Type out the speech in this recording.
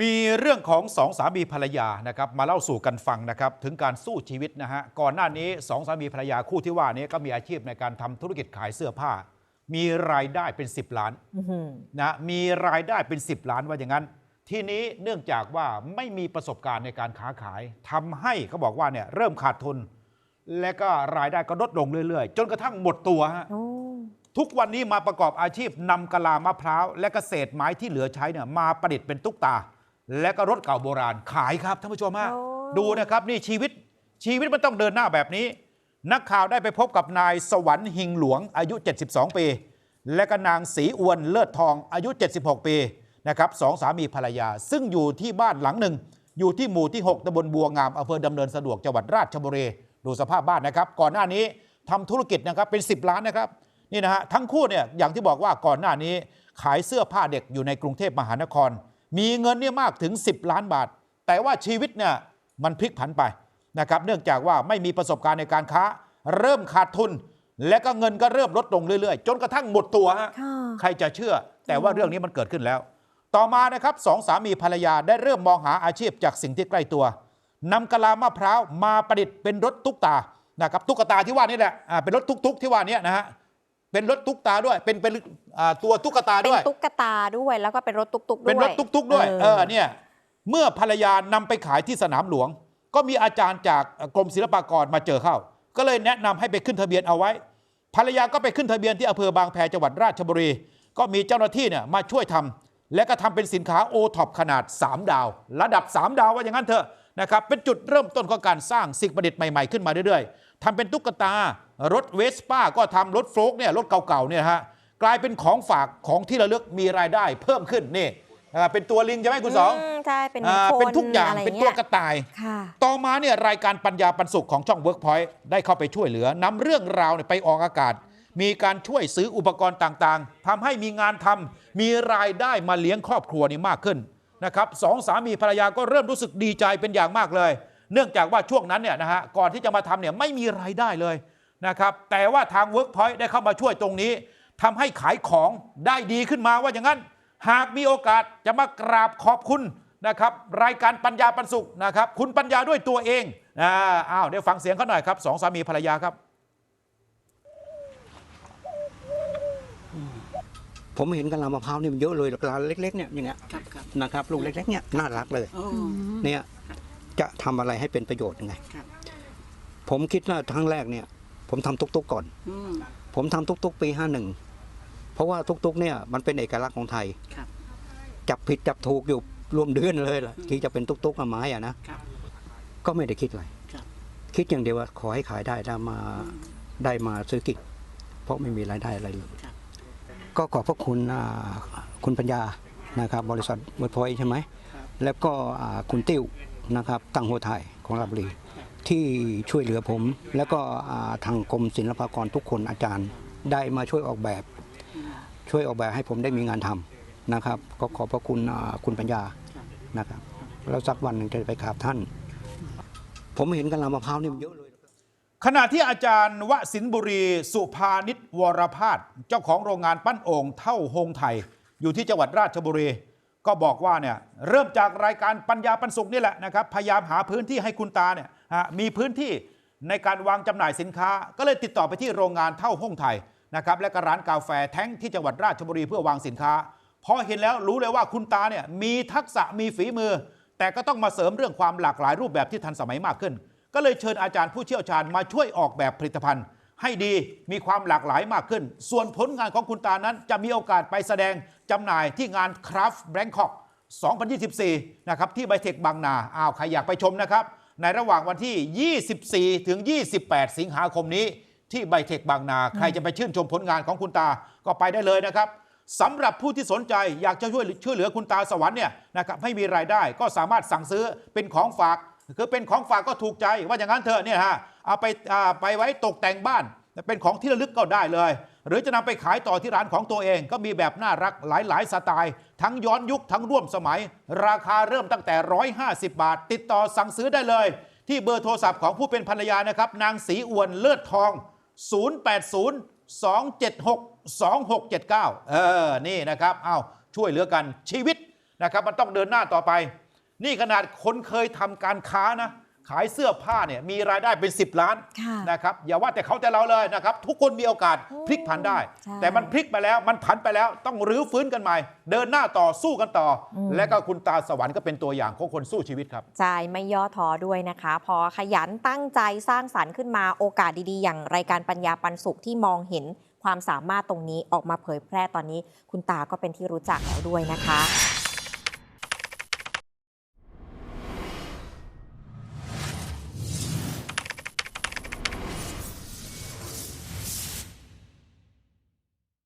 มีเรื่องของสองสามีภรรยานะครับมาเล่าสู่กันฟังนะครับถึงการสู้ชีวิตนะฮะก่อนหน้านี้สองสามีภรรยาคู่ที่ว่านี้ก็มีอาชีพในการทำธุรกิจขายเสื้อผ้า มีรายได้เป็น 10 ล้านอื้อหือนะมีรายได้เป็น 10 ล้านว่าอย่างนั้น ทีนี้เนื่องจากว่าไม่มีประสบการณ์ในการค้าขายทำให้เขาบอกว่าเนี่ยเริ่มขาดทุน และก็รายได้ก็ลดลงเรื่อยๆ จนกระทั่งหมดตัวฮะโอ้ทุกวันนี้มาประกอบอาชีพนำกะลามะพร้าว และเกษตรไม้ที่เหลือใช้เนี่ยมาประดิษฐ์เป็นตุ๊กตา และก็รถเก่าโบราณขายครับท่านผู้ชมฮะโอ้ดูนะครับนี่ชีวิตชีวิตมันต้องเดินหน้าแบบนี้ นักข่าวได้ไปพบกับนายสวรรค์หิงหลวงอายุ 72 ปี และก็นางศรีอวนเลิศทองอายุ 76 ปีนะครับสองสามีภรรยา ซึ่งอยู่ที่บ้านหลังหนึ่ง อยู่ที่หมู่ที่ 6ตำบลบัวงามอำเภอดำเนินสะดวกจังหวัดราชบุรีดูสภาพบ้านนะครับ ก่อนหน้านี้ทำธุรกิจนะครับเป็น 10 ล้านนะครับนี่นะฮะทั้งคู่เนี่ยอย่างที่บอกว่าก่อนหน้านี้ขายเสื้อผ้าเด็กอยู่ในกรุงเทพมหานคร มีเงินเนี่ยมากถึง 10 ล้านบาท แต่ว่าชีวิตเนี่ยมันพลิกผันไปนะครับเนื่องจากว่าไม่มีประสบการณ์ในการค้า เริ่มขาดทุน และก็เงินก็เริ่มลดลงเรื่อยๆ จนกระทั่งหมดตัวฮะค่ะใครจะเชื่อ แต่ว่าเรื่องนี้มันเกิดขึ้นแล้ว ต่อมานะครับสองสามีภรรยาได้เริ่มมองหาอาชีพจากสิ่งที่ใกล้ตัวนำกะลามะพร้าวมาประดิษฐ์เป็นรถตุ๊กตานะครับตุ๊กตาที่ว่านี่แหละอ่าเป็นรถตุ๊กๆ ที่ว่านี้นะฮะ เป็นรถตุ๊กตาด้วย เป็นเป็นอ่าตัวตุ๊กตาเป็นด้วยตุ๊กตาด้วยแล้วก็เป็นรถตุ๊กๆด้วยเป็นรถตุ๊กๆด้วยเออเนี่ยเมื่อภรรยานำไปขายที่สนามหลวง ก็มีอาจารย์จากกรมศิลปากรมาเจอเข้า ก็เลยแนะนำให้ไปขึ้นทะเบียนเอาไว้ ภรรยาก็ไปขึ้นทะเบียนที่อำเภอบางแพจังหวัดราชบุรี ก็มีเจ้าหน้าที่เนี่ยมาช่วยทำและก็ทำเป็นสินค้าโอท็อปขนาด 3 ดาว ระดับ 3 ดาวว่าอย่างนั้นเถอะนะครับเป็นจุดเริ่มต้นของการสร้างสิ่งประดิษฐ์ใหม่ๆขึ้นมาเรื่อยๆทำเป็นตุ๊กตา รถเวสป้าก็ทำรถโฟล์กเนี่ยรถเก่าๆเนี่ยฮะกลายเป็นของฝากของที่ระลึกมีรายได้เพิ่มขึ้นนี่อ่าเป็นตัวลิงใช่ไหมคุณสองมใช่เป็นอ่าคนเป็นทุกอย่างะไรเป็นตัวงี้ยกระต่ายค่ะต่อมาเนี่ยรายการปัญญาปันสุขของช่อง Workpoint ได้เข้าไปช่วยเหลือนำเรื่องราวเนี่ยไปออกอากาศ มีการช่วยซื้ออุปกรณ์ต่างๆทำให้มีงานทำมีรายได้มาเลี้ยงครอบครัวนี่มากขึ้นนะครับสองสามีภรรยาก็เริ่มรู้สึกดีใจเป็นอย่างมากเลย เนื่องจากว่าช่วงนั้นเนี่ยนะฮะก่อนที่จะมาทำเนี่ยไม่มีรายได้เลย นะครับแต่ว่าทาง Workpoint ได้เข้ามาช่วยตรงนี้ทำให้ขายของได้ดีขึ้นมาว่าอย่างนั้น หากมีโอกาสจะมากราบขอบคุณนะครับรายการปัญญาปันสุขนะครับ คุณปัญญาด้วยตัวเองอ่าอ้าวเดี๋ยวฟังเสียงเขาหน่อยครับสองสามีภรรยาครับ ผมเห็นกะลามะพร้าวนี่มันเยอะเลยกะลาเล็กๆเนี่ยอย่างเงี้ยครับครับนะครับลูกเล็กๆเนี่ยน่ารักเลย โอ้เนี่ยจะทำอะไรให้เป็นประโยชน์ยังไง ครับ ผมคิดว่าครั้งแรกเนี่ย ผมทำตุ๊กๆก่อนอืมผมทำตุ๊กๆปีห้าหนึ่งเพราะว่าตุ๊กๆเนี่ยมันเป็นเอกลักษณ์ของไทยครับจับผิดจับถูกอยู่รวมเดือนเลยล่ะที่จะเป็นตุ๊กๆกับไม้อะนะครับก็ไม่ได้คิดอะไรครับคิดอย่างเดียวว่าขอให้ขายได้ได้มาได้มาซื้อกิจเพราะไม่มีรายได้อะไรเลยครับก็ขอบพระคุณอ่าคุณปัญญานะครับ บริษัทเวิร์ดพอยใช่ไหมครับแล้วก็อ่าคุณติ้วนะครับตั้งหัวไทยของราชบุรี ที่ช่วยเหลือผม แล้วก็ทางกรมศิลปากรทุกคนอาจารย์ได้มาช่วยออกแบบ ช่วยออกแบบให้ผมได้มีงานทำนะครับ ก็ขอบพระคุณคุณปัญญานะครับแล้วสักวันหนึ่งจะไปกราบท่าน ผมเห็นกันลามะพร้าวนี่มันเยอะเลย ขณะที่อาจารย์วสินบุรีสุภานิชวรพาสเจ้าของโรงงานปั้นโอ่งเท่าโฮงไทย อยู่ที่จังหวัดราชบุรี ก็บอกว่าเนี่ยเริ่มจากรายการปัญญาปันสุขนี่แหละนะครับพยายามหาพื้นที่ให้คุณตาเนี่ยมีพื้นที่ในการวางจำหน่ายสินค้า ก็เลยติดต่อไปที่โรงงานเท่าโฮงไทยนะครับและก็ร้านกาแฟแท้งที่จังหวัดราชบุรีเพื่อวางสินค้าพอเห็นแล้วรู้เลยว่าคุณตาเนี่ยมีทักษะมีฝีมือ แต่ก็ต้องมาเสริมเรื่องความหลากหลายรูปแบบที่ทันสมัยมากขึ้น ก็เลยเชิญอาจารย์ผู้เชี่ยวชาญมาช่วยออกแบบผลิตภัณฑ์ ให้ดีมีความหลากหลายมากขึ้น ส่วนผลงานของคุณตานั้น จะมีโอกาสไปแสดงจำหน่ายที่งาน Craft Bangkok 2024 นะครับ ที่ไบเทคบางนา อ้าว ใครอยากไปชมนะครับ ในระหว่างวันที่ 24 ถึง 28 สิงหาคมนี้ ที่ไบเทคบางนา ใครจะไปชื่นชมผลงานของคุณตาก็ไปได้เลยนะครับสำหรับผู้ที่สนใจอยากจะช่วยช่วยเหลือคุณตาสวรรค์เนี่ยนะครับให้มีรายได้ก็สามารถสั่งซื้อเป็นของฝาก คือเป็นของฝากก็ถูกใจว่าอย่างนั้นเถอะเนี่ยฮะเอาไปอ่าไปไว้ตกแต่งบ้าน เป็นของที่ระลึกก็ได้เลย หรือจะนำไปขายต่อที่ร้านของตัวเองก็มีแบบน่ารักหลาย ๆ สไตล์ ทั้งย้อนยุคทั้งร่วมสมัย ราคาเริ่มตั้งแต่ 150 บาท ติดต่อสั่งซื้อได้เลย ที่เบอร์โทรศัพท์ของผู้เป็นภรรยานะครับนางศรีอวนเลิศทอง 080 276 2679 เออ นี่นะครับ เอาช่วยเหลือกันชีวิตนะครับ มันต้องเดินหน้าต่อไป นี่ขนาดคนเคยทำการค้านะขายเสื้อผ้าเนี่ยมีรายได้เป็น 10 ล้านค่ะนะครับอย่าว่าแต่เขาแต่เราเลยนะครับ ทุกคนมีโอกาสพลิกผันได้ใช่แต่มันพลิกไปแล้วมันผันไปแล้วต้องรื้อฟื้นกันใหม่ เดินหน้าต่อสู้กันต่ออมและก็คุณตาสวรรค์ก็เป็นตัวอย่างของคนสู้ชีวิตครับใจไม่ย่อท้อด้วยนะคะ พอขยันตั้งใจสร้างสรรค์ขึ้นมาโอกาสดีๆ อย่างรายการปัญญาปันสุขที่มองเห็นความสามารถตรงนี้ออกมาเผยแพร่ตอนนี้ คุณตาก็เป็นที่รู้จักแล้วด้วยนะคะ